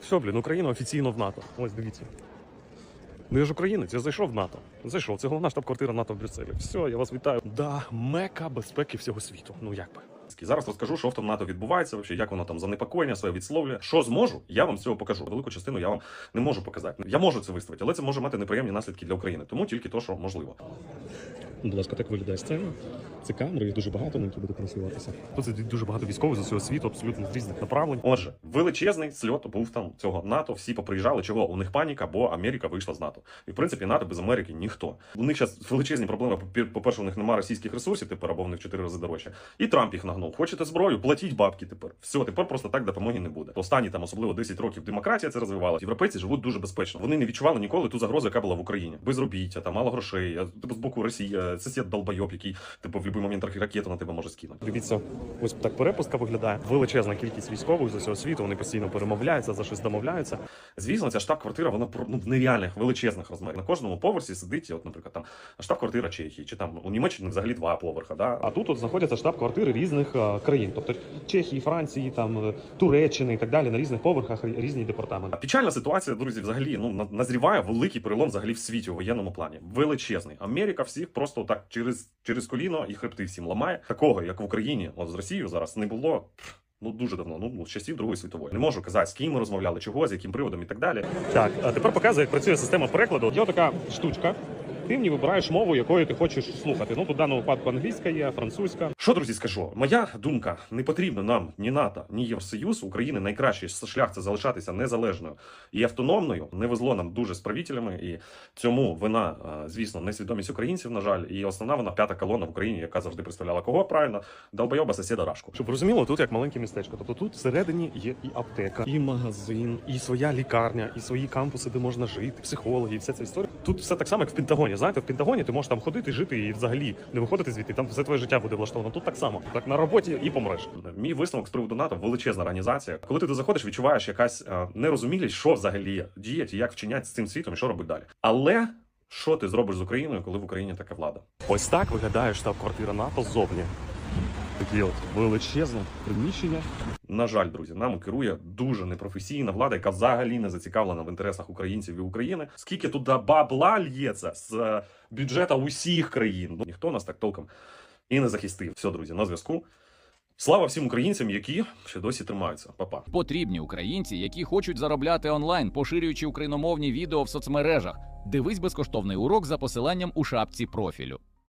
Все, блін, Україна офіційно в НАТО. Ось дивіться. Ну я ж українець, я зайшов в НАТО. Зайшов. Це головна штаб-квартира НАТО в Брюсселі. Все, я вас вітаю. Да, мека безпеки всього світу. Ну як би. Зараз розкажу, що в тому НАТО відбувається, вообще, як воно там занепокоєння своє відсловлює. Що зможу, я вам цього покажу. Велику частину я вам не можу показати. Я можу це виставити, але це може мати неприємні наслідки для України. Тому тільки то, що можливо. Будь ласка, так виглядає сцена. Це камери, їх дуже багато, на які буде транслюватися. Тут сидить дуже багато військових з усього світу, абсолютно з різних направлень. Отже, величезний сльот був там цього НАТО. Всі поприїжджали, чого у них паніка, бо Америка вийшла з НАТО. І в принципі НАТО без Америки ніхто. У них зараз величезні проблеми. По- По-перше, у них немає російських ресурсів, тепер або в них чотири рази дорожче. І Трамп їх нагнув. Хочете зброю, платіть бабки тепер. Все, тепер просто так допомоги не буде. Останні там, особливо 10 років, демократія це розвивалася. Європейці живуть дуже безпечно. Вони не відчували ніколи ту загрозу, яка була в Україні. Безробіття, там мало грошей. а, Типу з боку Росія, сусід долбойоб, який типу в будь-який момент ракету на тебе може скинути. Дивіться, ось так перепустка виглядає. Величезна кількість військових з усього світу. Вони постійно перемовляються, за щось домовляються. Звісно, ця штаб-квартира, вона ну, в нереальних величезних розмірах. На кожному поверсі сидить, от, наприклад, там штаб-квартира Чехії, чи там у Німеччині взагалі два поверха. Да? А тут от знаходяться штаб-квартири різних е, країн, тобто Чехії, Франції, там е, Туреччини і так далі. На різних поверхах рі- різні департаменти. Печальна ситуація, друзі, взагалі ну назріває великий перелом взагалі в світі у воєнному плані. Величезний. Америка всіх просто так через, через коліно і хребти всім ламає. Такого, як в Україні, от з Росією зараз не було. Ну дуже давно, ну з часів Другої світової. Не можу казати, з ким ми розмовляли, чого, з яким приводом і так далі. Так, а тепер показую, як працює система перекладу. Є така штучка. Ти мені вибираєш мову, якою ти хочеш слухати. Ну тут в даному випадку англійська є, французька. Що, друзі, скажу? Моя думка: не потрібно нам ні НАТО, ні Євросоюз. України найкращий шлях це залишатися незалежною і автономною. Не везло нам дуже з правителями, і цьому вина, е, звісно, несвідомість українців, на жаль, і основна вона п'ята колона в Україні, яка завжди представляла кого правильно долбойоба сусіда Рашку. Щоб розуміло, тут як маленьке містечко. Тобто тут всередині є і аптека, і магазин, і своя лікарня, і свої кампуси, де можна жити, психологи, і вся ця історія. Тут все так само, як в Пентагоні. Знаєте, в Пентагоні ти можеш там ходити, жити і взагалі не виходити звідти. Там все твоє життя буде влаштовано. Тут так само. Так на роботі і помреш. Мій висновок з приводу НАТО величезна організація. Коли ти заходиш, відчуваєш якась е, нерозумілість, що взагалі діять і як вчинять з цим світом, і що робить далі. Але що ти зробиш з Україною, коли в Україні така влада? Ось так виглядає штаб-квартира НАТО ззовні. Такі от величезне приміщення. На жаль, друзі, нами керує дуже непрофесійна влада, яка взагалі не зацікавлена в інтересах українців і України. Скільки туди бабла л'ється з е, бюджета усіх країн? Ну, ніхто нас так толком і не захистив. Все, друзі, на зв'язку. Слава всім українцям, які ще досі тримаються. Па-па. Потрібні українці, які хочуть заробляти онлайн, поширюючи україномовні відео в соцмережах. Дивись безкоштовний урок за посиланням у шапці профілю.